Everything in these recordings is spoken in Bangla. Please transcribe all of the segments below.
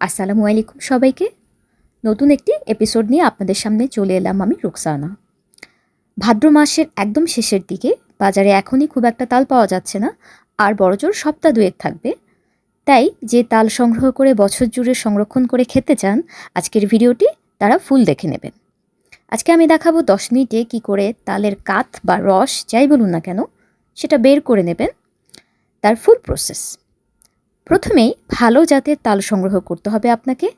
আসসালামু আলাইকুম সবাইকে। নতুন একটি এপিসোড নিয়ে আপনাদের সামনে চলে এলাম আমি রুকসানা। ভাদ্র মাসের একদম শেষের দিকে বাজারে এখনই খুব একটা তাল পাওয়া যাচ্ছে না, আর বড়জোর সপ্তাহ দুয়েক থাকবে। তাই যে তাল সংগ্রহ করে বছর জুড়ে সংরক্ষণ করে খেতে চান, আজকের ভিডিওটি তারা ফুল দেখে নেবেন। আজকে আমি দেখাবো দশ মিনিটে কী করে তালের কাত বা রস, যাই বলুন না কেন, সেটা বের করে নেবেন। তার ফুল প্রসেস প্রথমেই ভালো জাতের তাল সংগ্রহ করতে হবে আপনাকে।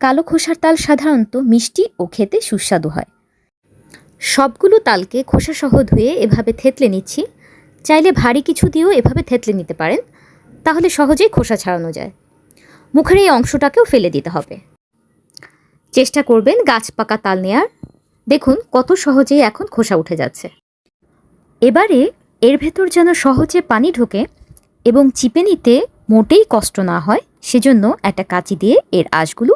কালো খোসার তাল সাধারণত মিষ্টি ও খেতে সুস্বাদু হয়। সবগুলো তালকে খোসাসহ ধুয়ে এভাবে থেতলে নিচ্ছি। চাইলে ভারী কিছু দিয়েও এভাবে থেতলে নিতে পারেন। তাহলে সহজেই খোসা ছাড়ানো যায়। মুখের এই অংশটাকেও ফেলে দিতে হবে। চেষ্টা করবেন গাছ পাকা তাল নেয়ার। দেখুন কত সহজেই এখন খোসা উঠে যাচ্ছে। এবারে এর ভেতর যেন সহজে পানি ঢোকে এবং চিপে নিতে মোটেই কষ্ট না হয়, সেজন্য একটা কাঁচি দিয়ে এর আঁশগুলো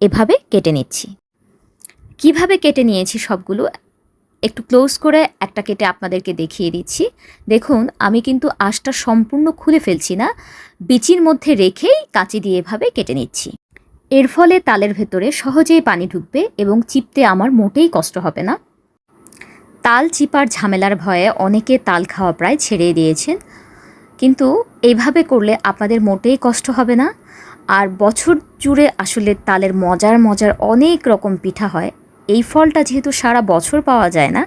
এভাবে কেটে নিচ্ছি। কীভাবে কেটে নিয়েছি সবগুলো? একটু ক্লোজ করে একটা কেটে আপনাদেরকে দেখিয়ে দিচ্ছি। দেখুন, আমি কিন্তু আঁশটা সম্পূর্ণ খুলে ফেলছি না, বিচির মধ্যে রেখেই কাঁচি দিয়ে এভাবে কেটে নিচ্ছি। এর ফলে তালের ভেতরে সহজেই পানি ঢুকবে এবং চিপতে আমার মোটেই কষ্ট হবে না। তাল চিপার ঝামেলার ভয়ে অনেকে তাল খাওয়া প্রায় ছেড়ে দিয়েছেন। কিন্তু এইভাবে করলে আপনাদের মোটেই কষ্ট হবে না। আর বছর জুড়ে আসলে তালের মজার মজার অনেক রকম পিঠা হয়। এই ফলটা যেহেতু সারা বছর পাওয়া যায় না,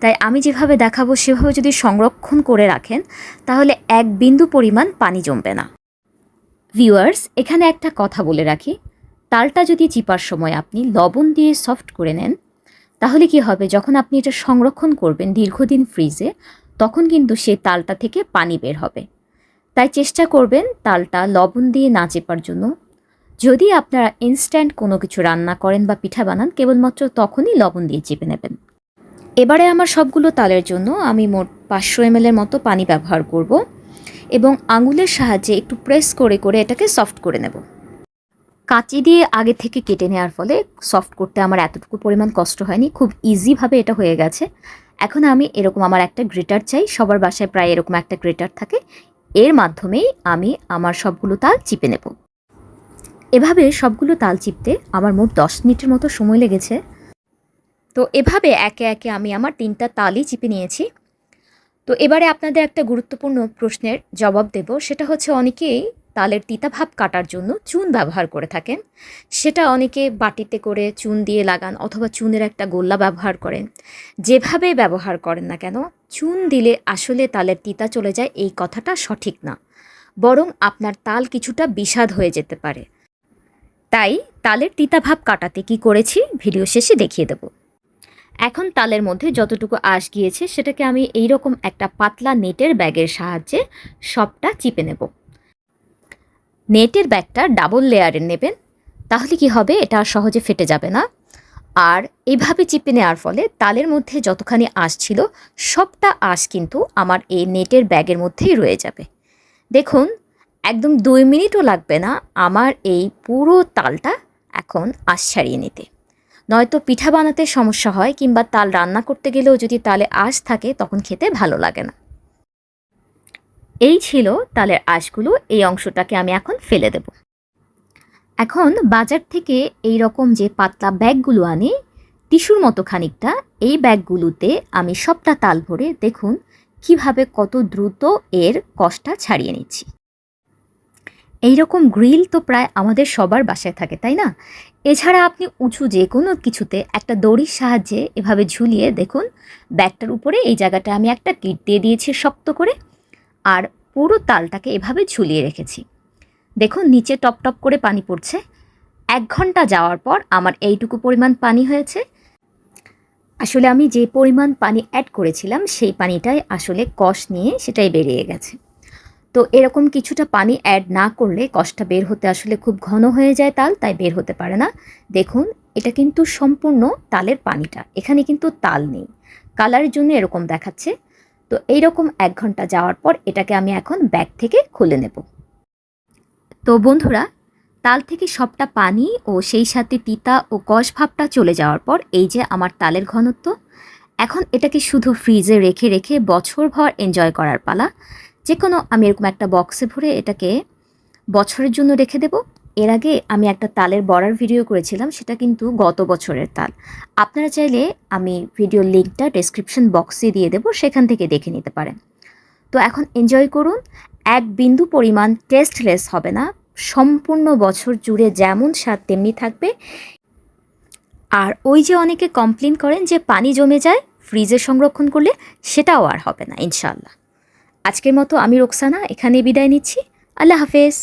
তাই আমি যেভাবে দেখাবো সেভাবে যদি সংরক্ষণ করে রাখেন, তাহলে এক বিন্দু পরিমাণ পানি জমবে না। ভিউয়ার্স, এখানে একটা কথা বলে রাখি। তালটা যদি চিপার সময় আপনি লবণ দিয়ে সফট করে নেন, তাহলে কি হবে? যখন আপনি এটা সংরক্ষণ করবেন দীর্ঘদিন ফ্রিজে তখন কিন্তু সে তালটা থেকে পানি বের হবে। তাই চেষ্টা করবেন তালটা লবণ দিয়ে না চেপার জন্য। যদি আপনারা ইনস্ট্যান্ট কোনো কিছু রান্না করেন বা পিঠা বানান, কেবলমাত্র তখনই লবণ দিয়ে চেপে নেবেন। এবারে আমার সবগুলো তালের জন্য আমি মোট পাঁচশো এম মতো পানি ব্যবহার করব এবং আঙুলের সাহায্যে একটু প্রেস করে করে এটাকে সফট করে নেব। কাঁচি দিয়ে আগে থেকে কেটে নেওয়ার ফলে সফট করতে আমার এতটুকু পরিমাণ কষ্ট হয়নি, খুব ইজিভাবে এটা হয়ে গেছে। এখন আমি এরকম আমার একটা গ্রেটার চাই, সবার বাসায় প্রায় এরকম একটা গ্রেটার থাকে, এর মাধ্যমেই আমি আমার সবগুলো তাল চিপে নেব। এভাবে সবগুলো তাল চিপতে আমার মোট দশ মিনিটের মতো সময় লেগেছে। তো এভাবে একে একে আমি আমার তিনটা তালই চিপে নিয়েছি। তো এবারে আপনাদের একটা গুরুত্বপূর্ণ প্রশ্নের জবাব দেব, সেটা হচ্ছে অনেকেই তালের তিতাভাব কাটার জন্য চুন ব্যবহার করে থাকেন। সেটা অনেকে বাটিতে করে চুন দিয়ে লাগান অথবা চুনের একটা গোল্লা ব্যবহার করেন। যেভাবে ব্যবহার করেন না কেন, চুন দিলে আসলে তালের তিতা চলে যায় এই কথাটা সঠিক না। বরং আপনার তাল কিছুটা বিষাদ হয়ে যেতে পারে। তাই তালের তিতাভাব কাটাতে কি করেছি ভিডিও শেষে দেখিয়ে দেব। এখন তালের মধ্যে যতটুকু আঁশ গিয়েছে সেটাকে আমি এই রকম একটা পাতলা নেটের ব্যাগের সাহায্যে সবটা চিপে নেব। নেটের ব্যাগটা ডাবল লেয়ারের নেবেন, তাহলে কি হবে? এটা সহজে ফেটে যাবে না। আর এইভাবে চিপে নেওয়ার ফলে তালের মধ্যে যতখানি আঁশ ছিল, সবটা আঁশ কিন্তু আমার এই নেটের ব্যাগের মধ্যেই রয়ে যাবে। দেখুন, একদম দুই মিনিটও লাগবে না আমার এই পুরো তালটা এখন আঁশ ছাড়িয়ে নিতে। নয়তো পিঠা বানাতে সমস্যা হয়, কিংবা তাল রান্না করতে গেলেও যদি তালে আঁশ থাকে, তখন খেতে ভালো লাগে না। এই ছিল তালের আঁশগুলো। এই অংশটাকে আমি এখন ফেলে দেব। এখন বাজার থেকে এই রকম যে পাতলা ব্যাগগুলো আনি, টিস্যুর মতো খানিকটা, এই ব্যাগগুলোতে আমি সবটা তাল ভরে দেখুন কীভাবে কত দ্রুত এর কষটা ছাড়িয়ে নিচ্ছি। এই রকম গ্রিল তো প্রায় আমাদের সবার বাসায় থাকে, তাই না? এছাড়া আপনি উঁচু যে কোনো কিছুতে একটা দড়ির সাহায্যে এভাবে ঝুলিয়ে দেখুন, ব্যাগটার উপরে এই জায়গাটা আমি একটা কিট দিয়ে দিয়েছি শক্ত করে। আর পুরো তালটাকে এভাবে ঝুলিয়ে রেখেছি। দেখুন, নিচে টপ টপ করে পানি পড়ছে। এক ঘণ্টা যাওয়ার পর আমার এইটুকু পরিমাণ পানি হয়েছে। আসলে আমি যে পরিমাণ পানি অ্যাড করেছিলাম, সেই পানিটাই আসলে কষ নিয়ে সেটাই বেরিয়ে গেছে। তো এরকম কিছুটা পানি অ্যাড না করলে কষটা বের হতে আসলে খুব ঘন হয়ে যায় তাল, তাই বের হতে পারে না। দেখুন, এটা কিন্তু সম্পূর্ণ তালের পানিটা। এখানে কিন্তু তাল নেই। কালারের জন্য এরকম দেখাচ্ছে। তো এইরকম এক ঘণ্টা যাওয়ার পর এটাকে আমি এখন ব্যাগ থেকে খুলে নেব। তো বন্ধুরা, তাল থেকে সবটা পানি ও সেই সাথে তিতা ও কষ ভাবটা চলে যাওয়ার পর এই যে আমার তালের ঘনত্ব, এখন এটাকে শুধু ফ্রিজে রেখে রেখে বছরভর এনজয় করার পালা। যে কোনো আমি এরকম একটা বক্সে ভরে এটাকে বছরের জন্য রেখে দেব। এর আগে আমি একটা তালের বড়ার ভিডিও করেছিলাম, সেটা কিন্তু গত বছরের তাল। আপনারা চাইলে আমি ভিডিও লিঙ্কটা ডেসক্রিপশন বক্সে দিয়ে দেবো, সেখান থেকে দেখে নিতে পারেন। তো এখন এনজয় করুন। এক বিন্দু পরিমাণ টেস্টলেস হবে না। সম্পূর্ণ বছর জুড়ে যেমন স্বাদ, তেমনি থাকবে। আর ওই যে অনেকে কমপ্লেন করেন যে পানি জমে যায় ফ্রিজে সংরক্ষণ করলে, সেটাও আর হবে না ইনশাল্লাহ আজকের মতো আমি রোকসানা এখানে বিদায় নিচ্ছি। আল্লাহ হাফেজ।